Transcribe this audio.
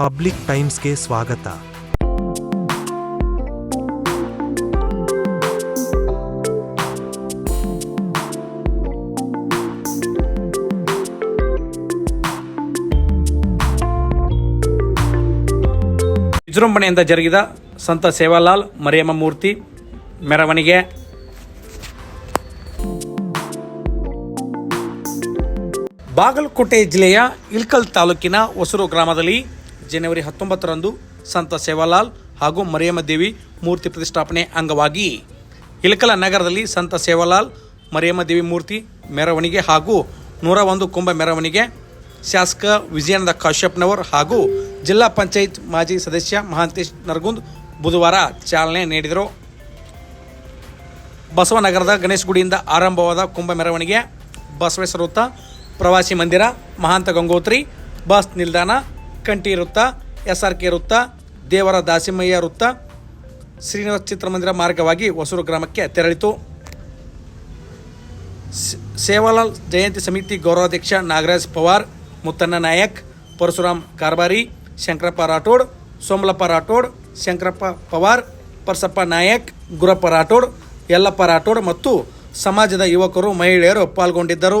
Public ಟೈಮ್ಸ್ಗೆ ಸ್ವಾಗತ. ವಿಜೃಂಭಣೆಯಿಂದ ಜರುಗಿದ ಸಂತ ಸೇವಾಲಾಲ್, ಮರಿಯಮ್ಮ ಮೂರ್ತಿ, ಮೆರವಣಿಗೆ. ಬಾಗಲಕೋಟೆ ಜಿಲ್ಲೆಯ ಇಳ್ಕಲ್ ತಾಲೂಕಿನ ಹೊಸೂರು ಗ್ರಾಮದಲ್ಲಿ ಜನವರಿ ಹತ್ತೊಂಬತ್ತರಂದು ಸಂತ ಸೇವಾಲಾಲ್ ಹಾಗೂ ಮರಿಯಮ್ಮ ದೇವಿ ಮೂರ್ತಿ ಪ್ರತಿಷ್ಠಾಪನೆ ಅಂಗವಾಗಿ ಇಲಕಲ ನಗರದಲ್ಲಿ ಸಂತ ಸೇವಾಲಾಲ್, ಮರಿಯಮ್ಮ ದೇವಿ ಮೂರ್ತಿ ಮೆರವಣಿಗೆ ಹಾಗೂ ನೂರ ಒಂದು ಕುಂಭ ಮೆರವಣಿಗೆ, ಶಾಸಕ ವಿಜಯಾನಂದ ಕಾಶ್ಯಪ್ನವರ್ ಹಾಗೂ ಜಿಲ್ಲಾ ಪಂಚಾಯತ್ ಮಾಜಿ ಸದಸ್ಯ ಮಹಾಂತೇಶ್ ನರಗುಂದ್ ಬುಧವಾರ ಚಾಲನೆ ನೀಡಿದರು. ಬಸವನಗರದ ಗಣೇಶ ಗುಡಿಯಿಂದ ಆರಂಭವಾದ ಕುಂಭ ಮೆರವಣಿಗೆ ಬಸವೇಶ್ವರ ವೃತ್ತ ಪ್ರವಾಸಿ ಮಂದಿರ, ಮಹಾಂತ ಗಂಗೋತ್ರಿ, ಬಸ್ ನಿಲ್ದಾಣ ಕಂಠಿ ವೃತ್ತ ಎಸ್ ಆರ್ ಕೆ ವೃತ್ತ, ದೇವರ ದಾಸಿಮಯ್ಯ ವೃತ್ತ, ಶ್ರೀನಿವಾಸ ಚಿತ್ರಮಂದಿರ ಮಾರ್ಗವಾಗಿ ಹೊಸೂರು ಗ್ರಾಮಕ್ಕೆ ತೆರಳಿತು. ಸೇವಾಲಾಲ್ ಜಯಂತಿ ಸಮಿತಿ ಗೌರವಾಧ್ಯಕ್ಷ ನಾಗರಾಜ್ ಪವಾರ್, ಮುತ್ತಣ್ಣ ನಾಯಕ್ ಪರಶುರಾಮ್ ಕಾರ್ಬಾರಿ, ಶಂಕರಪ್ಪ ರಾಠೋಡ್, ಸೋಮಲಪ್ಪ ರಾಠೋಡ್, ಶಂಕರಪ್ಪ ಪವಾರ್, ಪರಸಪ್ಪ ನಾಯಕ್, ಗುರಪ್ಪ ರಾಠೋಡ್, ಯಲ್ಲಪ್ಪ ರಾಠೋಡ್ ಮತ್ತು ಸಮಾಜದ ಯುವಕರು, ಮಹಿಳೆಯರು ಪಾಲ್ಗೊಂಡಿದ್ದರು.